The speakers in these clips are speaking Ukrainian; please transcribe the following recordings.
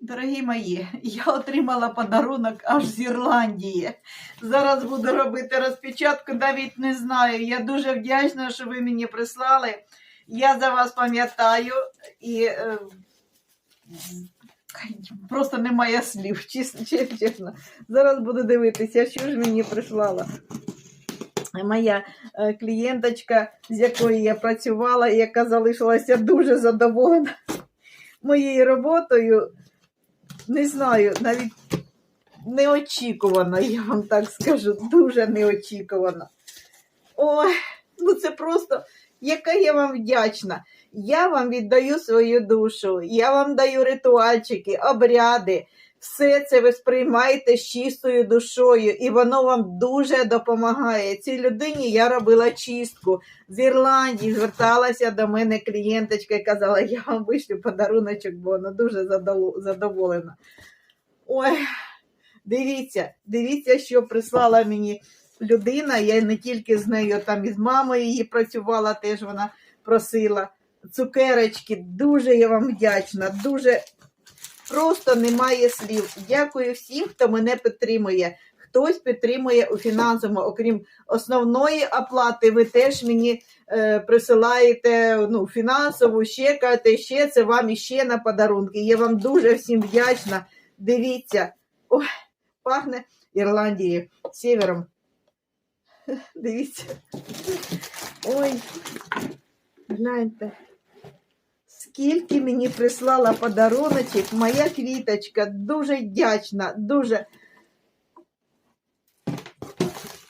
Дорогі мої, я отримала подарунок аж з Ірландії. Зараз буду робити розпечатку, навіть не знаю. Я дуже вдячна, що ви мені прислали. Я за вас пам'ятаю і е, просто немає слів, чесно, чесно. Зараз буду дивитися, що ж мені прислала. Моя е, клієнточка, з якою я працювала, яка залишилася дуже задоволена моєю роботою. Не знаю, навіть неочікувано, я вам так скажу, дуже неочікувано. Ой, ну це просто, яка я вам вдячна. Я вам віддаю свою душу, я вам даю ритуальчики, обряди. Все це ви сприймаєте з чистою душою, і воно вам дуже допомагає. Цій людині я робила чистку з Ірландії. Зверталася до мене клієнточка і казала, я вам вишлю подаруночок, бо вона дуже задоволена. Ой, дивіться, дивіться, що прислала мені людина. Я не тільки з нею, там і з мамою її працювала, теж вона просила. Цукерочки, дуже я вам вдячна, дуже просто немає слів. Дякую всім, хто мене підтримує. Хтось підтримує у фінансовому, окрім основної оплати, ви теж мені е, присилаєте ну, фінансову, ще кажете, ще це вам іще на подарунки. Я вам дуже всім вдячна. Дивіться, ой, пахне Ірландією, севером. Дивіться. Ой, гляньте. Скільки мені прислала подаруночок, моя квіточка, дуже вдячна, дуже.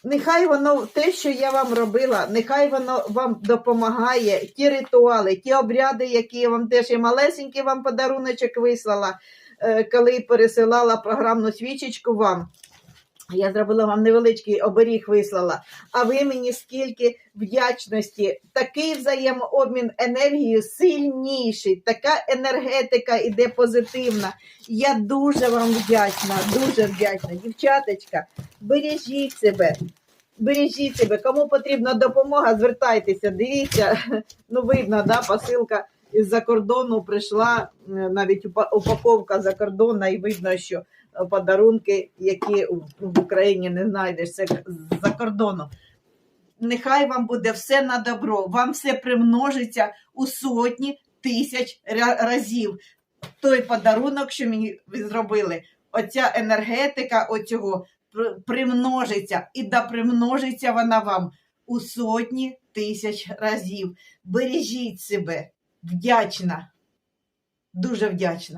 Нехай воно те, що я вам робила, нехай воно вам допомагає. Ті ритуали, ті обряди, які я вам теж і малесенький вам подаруночок вислала, е, коли пересилала програмну свічечку вам. Я зробила вам невеличкий оберіг вислала. А ви мені скільки вдячності, такий взаємообмін енергією сильніший, така енергетика іде позитивна. Я дуже вам вдячна, дуже вдячна. Дівчаточка, бережіть себе. Бережіть себе, кому потрібна допомога, звертайтеся. Дивіться, ну видно, да, посилка із-за кордону прийшла, е, навіть упа- упаковка закордонна, і видно, що е, подарунки, які в Україні не знайдеш, це з-за кордону. Нехай вам буде все на добро, вам все примножиться у сотні тисяч разів. Той подарунок, що мені зробили, оця енергетика оцього примножиться і да примножиться вона вам у сотні тисяч разів. Бережіть себе, вдячна, дуже вдячна.